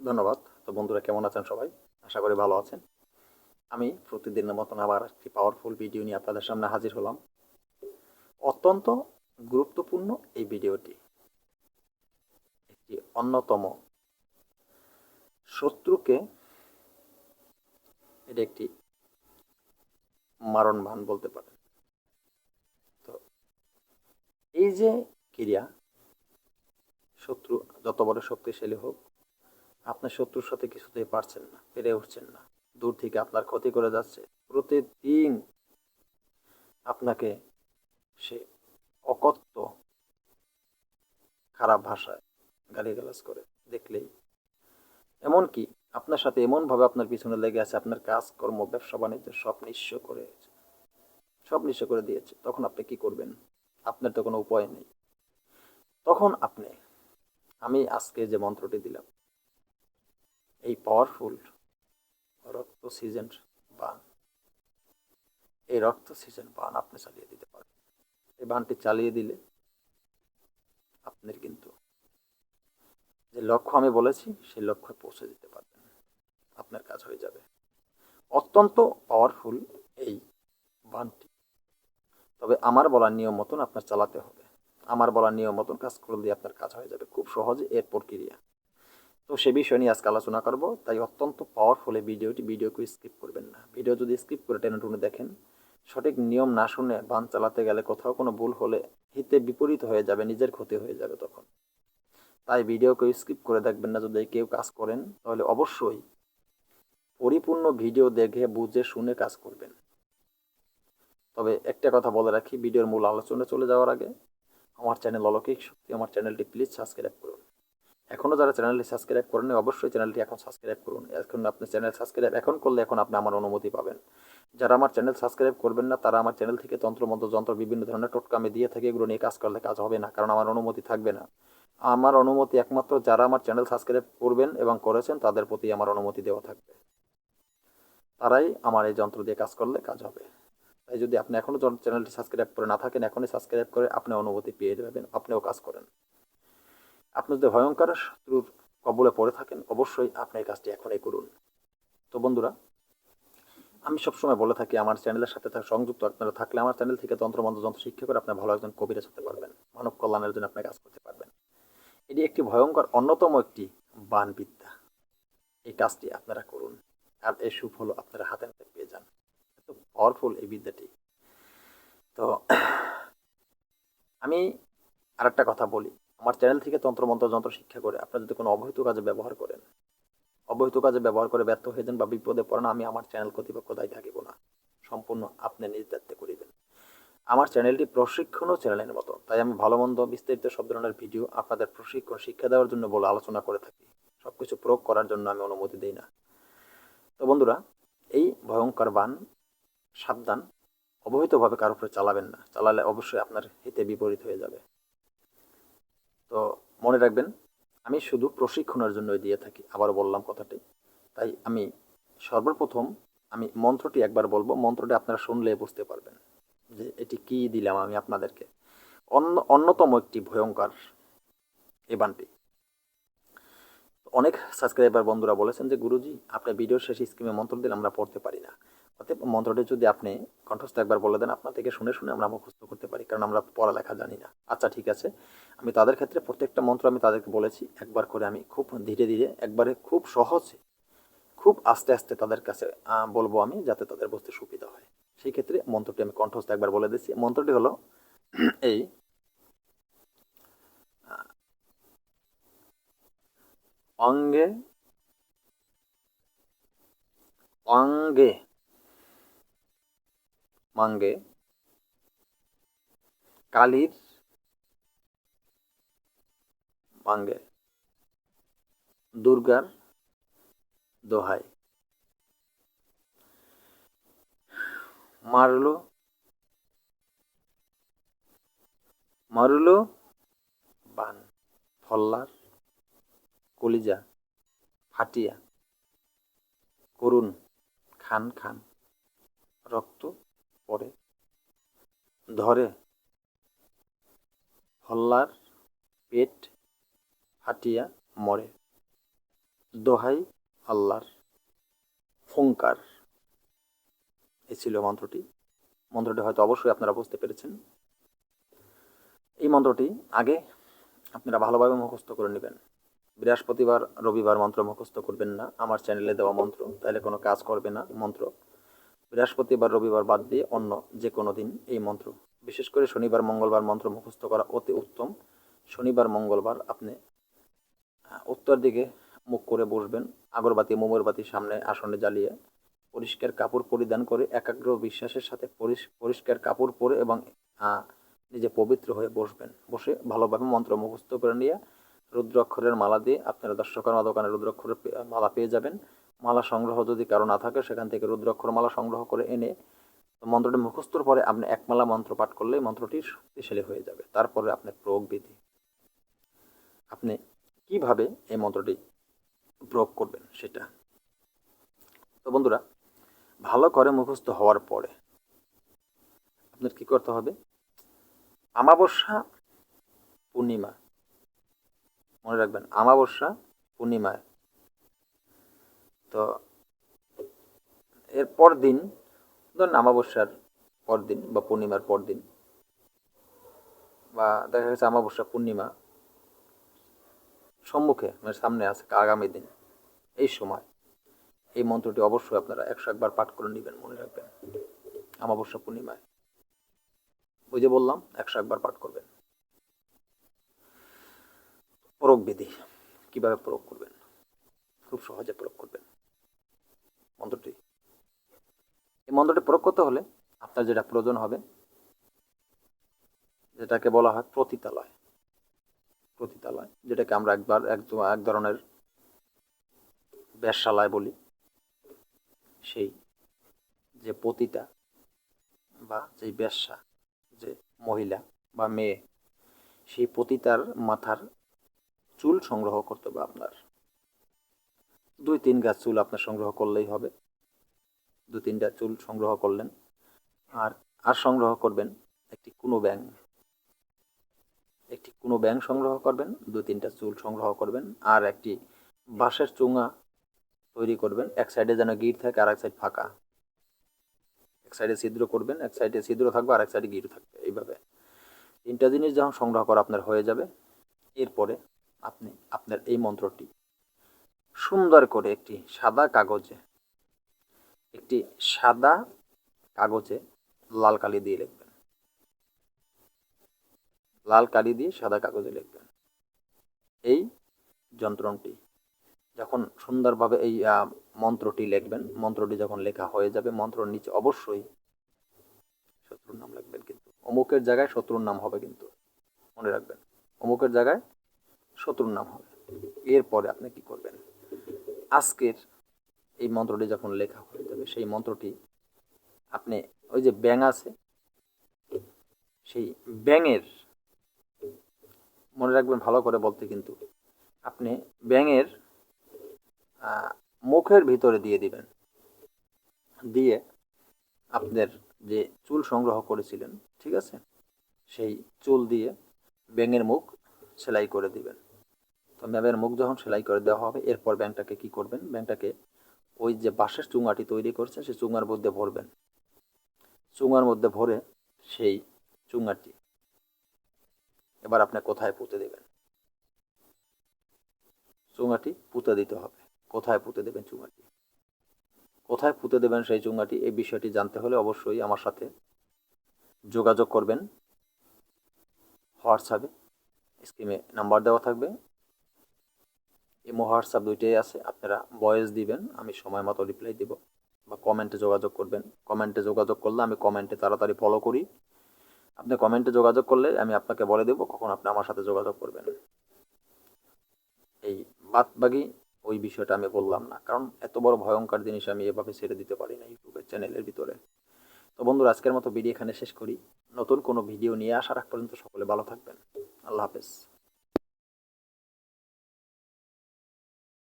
ধন্যবাদ। তো বন্ধুরা, কেমন আছেন সবাই? আশা করি ভালো আছেন। আমি প্রতিদিনের মতন আবার একটি পাওয়ারফুল ভিডিও নিয়ে আপনাদের সামনে হাজির হলাম। অত্যন্ত গুরুত্বপূর্ণ এই ভিডিওটি একটি অন্যতম শত্রুকে, এটা একটি মারণ ভান বলতে পারেন। তো এই যে ক্রিয়া, শত্রু যত বড় শক্তিশালী হোক আপনার শত্রুর সাথে কিছুতেই পারছেন না, পেরে উঠছেন না। দূর থেকে আপনার ক্ষতি করে যাচ্ছে। প্রতিদিন আপনাকে সে অকথ্য, খারাপ ভাষায় গালিগালাজ করে। দেখলেই এমনকি আপনার সাথে এমনভাবে আপনার পিছনে লেগে আছে, আপনার কাজকর্ম, ব্যবসা বাণিজ্য সব নিঃস্ব করে সব নিঃস্ব করে দিয়েছে। তখন আপনি কি করবেন? আপনার তো কোনো উপায় নেই। তখন আপনি, আমি আজকে যে মন্ত্রটি দিলাম এই পাওয়ারফুল রক্ত সিজন বান। এই রক্ত সিজন বান আপনি চালিয়ে দিতে পারেন। এই বানটি চালিয়ে দিলে আপনার কিন্তু যে লক্ষ্য আমি বলেছি, সেই লক্ষ্যে পৌঁছে দিতে পারবেন। আপনার কাজ হয়ে যাবে। অত্যন্ত পাওয়ারফুল এই বানটি। তবে আমার বলার নিয়ম মতন আপনার চালাতে হবে। আমার বলার নিয়ম মতন কাজ করে দিয়ে আপনার কাজ হয়ে যাবে খুব সহজে, এর প্রক্রিয়া। তো সে বিষয় নিয়ে আজকে আলোচনা করব। তাই অত্যন্ত পাওয়ারফুল এই ভিডিওটি। ভিডিওকে স্কিপ করবেন না। ভিডিও যদি স্কিপ করে টেনে টুনে দেখেন, সঠিক নিয়ম না শুনে বান চালাতে গেলে কোথাও কোনো ভুল হলে হিতে বিপরীত হয়ে যাবে, নিজের ক্ষতি হয়ে যাবে তখন। তাই ভিডিওকে স্কিপ করে দেখবেন না। যদি কেউ কাজ করেন, তাহলে অবশ্যই পরিপূর্ণ ভিডিও দেখে, বুঝে, শুনে কাজ করবেন। তবে একটা কথা বলে রাখি, ভিডিওর মূল আলোচনা চলে যাওয়ার আগে আমার চ্যানেল অলৌকিক শক্তি, আমার চ্যানেলটি প্লিজ সাবস্ক্রাইব করুন। এখনও যারা চ্যানেলটি সাবস্ক্রাইব করেন অবশ্যই চ্যানেলটি এখন সাবস্ক্রাইব করুন। এখন আপনি চ্যানেল সাবস্ক্রাইব এখন করলে এখন আপনি আমার অনুমতি পাবেন। যারা আমার চ্যানেল সাবস্ক্রাইব করবেন না, তারা আমার চ্যানেল থেকে তন্ত্রমন্ত্র যন্ত্র, বিভিন্ন ধরনের টোটকা আমি দিয়ে থাকি, এগুলো নিয়ে কাজ করলে কাজ হবে না, কারণ আমার অনুমতি থাকবে না। আমার অনুমতি একমাত্র যারা আমার চ্যানেল সাবস্ক্রাইব করবেন এবং করেছেন, তাদের প্রতি আমার অনুমতি দেওয়া থাকবে। তারাই আমার এই যন্ত্র দিয়ে কাজ করলে কাজ হবে। তাই যদি আপনি এখনও চ্যানেলটি সাবস্ক্রাইব করে না থাকেন, এখনই সাবস্ক্রাইব করে আপনি অনুমতি পেয়ে যাবেন, আপনিও কাজ করেন। আপনি যদি ভয়ঙ্কর শত্রুর কবলে পড়ে থাকেন, অবশ্যই আপনি এই কাজটি এখনই করুন। তো বন্ধুরা, আমি সবসময় বলে থাকি, আমার চ্যানেলের সাথে সংযুক্ত আপনারা থাকলে আমার চ্যানেল থেকে তন্ত্রমন্ত্র যন্ত্র শিক্ষা করে আপনি ভালো একজন কবিরাজ হতে পারবেন, মানব কল্যাণের জন্য আপনি কাজ করতে পারবেন। এটি একটি ভয়ঙ্কর, অন্যতম একটি বানবিদ্যা। এই কাজটি আপনারা করুন, আর এই সুফল আপনারা হাতে হাতে পেয়ে যান। এত পাওয়ারফুল এই বিদ্যাটি। তো, আমি আরেকটা কথা বলি। আমার চ্যানেল থেকে তন্ত্রমন্ত্র যন্ত্র শিক্ষা করে আপনারা যদি কোনো অবহিত কাজে ব্যবহার করেন অবহিত কাজে ব্যবহার করে ব্যর্থ হয়ে যান বা বিপদে পড়েন, আমি আমার চ্যানেল কর্তৃপক্ষ দায়ী থাকিব না। সম্পূর্ণ আপনি নিজ দায়িত্বে করিবেন। আমার চ্যানেলটি প্রশিক্ষণও চ্যানেলের মতো, তাই আমি ভালো মন্দ বিস্তারিত সব ধরনের ভিডিও আপনাদের প্রশিক্ষণ, শিক্ষা দেওয়ার জন্য বলে আলোচনা করে থাকি। সব কিছু প্রয়োগ করার জন্য আমি অনুমতি দিই না। তো বন্ধুরা, এই ভয়ঙ্কর বান, সাবধান অবহিতভাবে কারোর উপরে চালাবেন না। চালালে অবশ্যই আপনার হিতে বিপরীত হয়ে যাবে। তো মনে রাখবেন, আমি শুধু প্রশিক্ষণের জন্য দিয়ে থাকি আবার বললাম কথাটি। তাই আমি সর্বপ্রথম আমি মন্ত্রটি একবার বলব, মন্ত্রটি আপনারা শুনলে বুঝতে পারবেন যে এটি কি দিলাম আমি আপনাদেরকে। অন্য, অন্যতম একটি ভয়ঙ্কর এ বানটি অনেক সাবস্ক্রাইবার বন্ধুরা বলেছেন যে, গুরুজি, আপনার ভিডিওর শেষ স্কিমে মন্ত্র দিলে আমরা পড়তে পারি না। অতএব মন্ত্রটি যদি আপনি কণ্ঠস্থ একবার বলে দেন, আপনার থেকে শুনে শুনে আমরা মুখস্থ করতে পারি, কারণ আমরা পড়ালেখা জানি না। আচ্ছা ঠিক আছে। আমি তাদের ক্ষেত্রে প্রত্যেকটা মন্ত্র আমি তাদেরকে বলেছি, একবার করে আমি খুব ধীরে ধীরে, একবারে খুব সহজে, খুব আস্তে আস্তে তাদের কাছে বলব আমি, যাতে তাদের বুঝতে সুবিধা হয়। সেই ক্ষেত্রে মন্ত্রটি আমি কণ্ঠস্থ একবার বলে দিচ্ছি। মন্ত্রটি হলো এই অঙ্গে অঙ্গে মাঙ্গে, কালির মাঙ্গে, দুর্গার দোহাই। মারলো মারলো বান, ফল্লার কলিজা, ফাটিয়া করুন খান খান, রক্ত পড়ে ধরে হল্লার পেট ফাটিয়া মরে। দোহাই আল্লাহর ফোঙ্কার। এ ছিল মন্ত্রটি। মন্ত্রটি হয়তো অবশ্যই আপনারা বুঝতে পেরেছেন। এই মন্ত্রটি আগে আপনারা ভালোভাবে মুখস্থ করে নেবেন। বৃহস্পতিবার, রবিবার মন্ত্র মুখস্থ করবেন না। আমার চ্যানেলে দেওয়া মন্ত্র, তাহলে কোনো কাজ করবে না মন্ত্র। বৃহস্পতিবার, রবিবার বাদ দিয়ে অন্য যে কোনো দিন এই মন্ত্র। বিশেষ করে শনিবার, মঙ্গলবার মন্ত্র মুখস্থ করা অতি উত্তম। শনিবার, মঙ্গলবার আপনি উত্তর দিকে মুখ করে বসবেন, আগরবাতি মোমরবাতি সামনে আসনে জ্বালিয়ে পরিষ্কার কাপড় পরিধান করে, একাগ্র বিশ্বাসের সাথে পরিষ্কার কাপড় পরে এবং নিজে পবিত্র হয়ে বসবেন। বসে ভালোভাবে মন্ত্র মুখস্থ করে নিয়ে রুদ্রাক্ষরের মালা দিয়ে আপনারা দর্শকর্মা দোকানে রুদ্রাক্ষরের মালা পেয়ে যাবেন। মালা সংগ্রহ যদি কারও না থাকে, সেখান থেকে রুদ্রাক্ষর মালা সংগ্রহ করে এনে মন্ত্রটি মুখস্থর পরে আপনি এক মালা মন্ত্র পাঠ করলে মন্ত্রটি শক্তিশালী হয়ে যাবে। তারপরে আপনার প্রয়োগ বিধি। আপনি কীভাবে এই মন্ত্রটি প্রয়োগ করবেন সেটা? তো বন্ধুরা, ভালো করে মুখস্থ হওয়ার পরে আপনার কি করতে হবে? আমাবস্যা পূর্ণিমা, মনে রাখবেন, আমাবস্যা পূর্ণিমায় তো এর পর দিন ধরুন আমাবস্যার পর দিন বা পূর্ণিমার পর দিন বা দেখা গেছে আমাবস্যা, পূর্ণিমা, সম্মুখে মানে সামনে আছে আগামী দিন, এই সময় এই মন্ত্রটি অবশ্যই আপনারা একশো একবার পাঠ করে নেবেন, মনে রাখবেন, আমাবস্যা, পূর্ণিমায়। ওই যে বললাম, একশো একবার পাঠ করবেন। প্রয়োগ বিধি, কীভাবে প্রয়োগ করবেন? খুব সহজে প্রয়োগ করবেন। মন্ত্রটি। এই মন্ত্রটি প্রয়োগ করতে হলে আপনার যেটা প্রয়োজন হবে, যেটাকে বলা হয় প্রতিতালয়। প্রতিতালয়, যেটাকে আমরা একবার এক এক ধরনের বেশালায় বলি। সেই যে পতিতা বা যেই বেশ্যা যে মহিলা বা মেয়ে, সেই পতিতার মাথার চুল সংগ্রহ করতে হবে আপনার। দুই তিন গাছ চুল আপনার সংগ্রহ করলেই হবে। দু তিনটা চুল সংগ্রহ করলেন। আর আর সংগ্রহ করবেন একটি কোনো ব্যাং একটি কোনো ব্যাং সংগ্রহ করবেন দু তিনটা চুল সংগ্রহ করবেন, আর একটি বাঁশের চুঙা তৈরি করবেন। এক সাইডে যেন গিট থাকে আর এক সাইড ফাঁকা। এক সাইডে ছিদ্র করবেন, এক সাইডে ছিদ্র থাকবে আর এক সাইডে গিট থাকবে, এইভাবে। তিনটা জিনিস যখন সংগ্রহ করা আপনার হয়ে যাবে, এরপরে আপনি আপনার এই মন্ত্রটি সুন্দর করে একটি সাদা কাগজে, একটি সাদা কাগজে লাল কালি দিয়ে লিখবেন। লাল কালি দিয়ে সাদা কাগজে লিখবেন। এই যন্ত্রণটি যখন সুন্দরভাবে এই মন্ত্রটি লিখবেন, মন্ত্রটি যখন লেখা হয়ে যাবে, মন্ত্রর নিচে অবশ্যই শত্রুর নাম লিখবেন কিন্তু, অমুকের জায়গায় শত্রুর নাম হবে কিন্তু, মনে রাখবেন, অমুকের জায়গায় শত্রুর নাম হবে। এরপরে আপনি কি করবেন? আজকের এই মন্ত্রটি যখন লেখা হয়ে যাবে, সেই মন্ত্রটি আপনি ওই যে ব্যাং আছে, সেই ব্যাঙের, মনে রাখবেন ভালো করে বলতে কিন্তু, আপনি ব্যাঙের মুখের ভিতরে দিয়ে দিবেন। দিয়ে আপনার যে চুল সংগ্রহ করেছিলেন, ঠিক আছে? সেই চুল দিয়ে ব্যাঙের মুখ সেলাই করে দিবেন। তো মুখ যখন সেলাই করে দেওয়া হবে, এরপর ব্যাংকটাকে কি করবেন? ব্যাংকটাকে ওই যে বাঁশের চুঙাটি তৈরি করছেন সেই চুঙার মধ্যে ভরবেন। চুঙার মধ্যে ভরে সেই চুঙাটি এবার আপনি কোথায় পুঁতে দেবেন? চুঙাটি পুঁতে দিতে হবে। কোথায় পুঁতে দেবেন চুঙাটি কোথায় পুঁতে দেবেন সেই চুঙাটি এই বিষয়টি জানতে হলে অবশ্যই আমার সাথে যোগাযোগ করবেন। হোয়াটসঅ্যাপে, স্ক্রিনে নাম্বার দেওয়া থাকবে। ইমো, হোয়াটসঅ্যাপ দুইটাই আছে, আপনারা ভয়েস দিবেন, আমি সময় মতো রিপ্লাই দিব বা কমেন্টে যোগাযোগ করবেন। কমেন্টে যোগাযোগ করলে আমি কমেন্টে তাড়াতাড়ি ফলো করি। আপনি কমেন্টে যোগাযোগ করলে আমি আপনাকে বলে দেবো কখন আপনি আমার সাথে যোগাযোগ করবেন। এই বাদবাকি ওই বিষয়টা আমি বললাম না, কারণ এত বড় ভয়ঙ্কর জিনিস আমি এভাবে ছেড়ে দিতে পারি না ইউটিউবের চ্যানেলের ভিতরে। তো বন্ধুরা, আজকের মতো ভিডিও এখানে শেষ করি। নতুন কোনো ভিডিও নিয়ে আসার আগ পর্যন্ত সকলে ভালো থাকবেন। আল্লাহ হাফেজ।